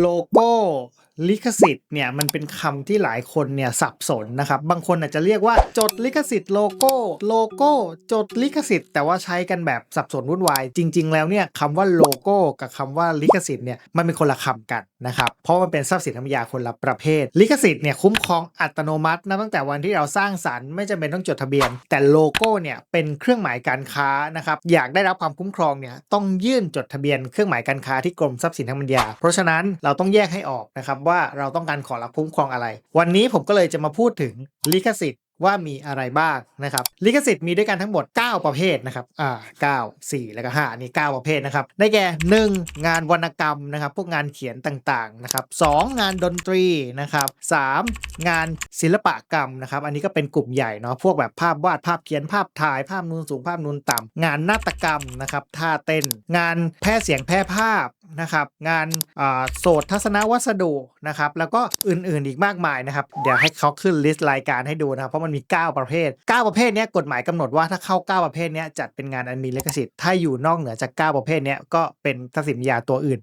โลโก้ ลิขสิทธิ์เนี่ยมันเป็นคำที่หลายคนเนี่ยสับสนนะครับ บางคนอาจจะเรียกว่าจดลิขสิทธิ์โลโก้โลโก้จดลิขสิทธิ์แต่ว่าใช้กันแบบสับสนวุ่นวาย จริง ๆ แล้วเนี่ยคำว่าโลโก้กับคำว่าลิขสิทธิ์เนี่ยมันเป็นคนละคำกันนะครับ เพราะมันเป็นทรัพย์สินทางปัญญาคนละประเภท ลิขสิทธิ์เนี่ยคุ้มครองอัตโนมัตินะตั้งแต่วันที่เราสร้างสรรค์ไม่จำเป็นต้องจดทะเบียน แต่โลโก้เนี่ยเป็นเครื่องหมายการค้านะครับอยากได้รับความคุ้มครองเนี่ยต้องยื่นจดทะเบียนเครื่องหมายการค้าที่กรมทรัพย์สินทางปัญญา เพราะฉะนั้นเราต้องแยกให้ออกนะครับว่าเราต้องการขอรับคุ้มครองอะไร วันนี้ผมก็เลยจะมาพูดถึงลิขสิทธิ์ ว่ามีอะไรบ้างนะครับลิขสิทธิ์มีด้วยกันทั้งหมด 9 ประเภทนะครับอ่า9 4 แล้วก็5นี่ 9 ประเภทนะครับได้แก่ 1. งานวรรณกรรมนะครับพวกงานเขียนต่างๆนะครับ 2. งานดนตรีนะครับ 3. งานศิลปกรรมนะครับอันนี้ก็เป็นกลุ่มใหญ่เนาะพวกแบบภาพวาดภาพเขียนภาพถ่ายภาพนูนสูงภาพนูนต่ำงานนาฏกรรมนะครับท่าเต้น งานแพร่เสียงแพร่ภาพนะครับงานอ่าโสตทัศนวัสดุนะครับแล้วก็อื่นๆอีกมากมายนะครับเดี๋ยวให้เขาขึ้นลิสต์รายการให้ดูนะครับเพราะมันมี 9 ประเภท 9 ประเภทนี้กฎหมายกำหนดว่าถ้าเข้า 9 ประเภทนี้จัดเป็นงานอันมีลิขสิทธิ์ถ้าอยู่นอกเหนือจาก 9 ประเภทนี้ก็เป็นทรัพย์สินยาตัวอื่น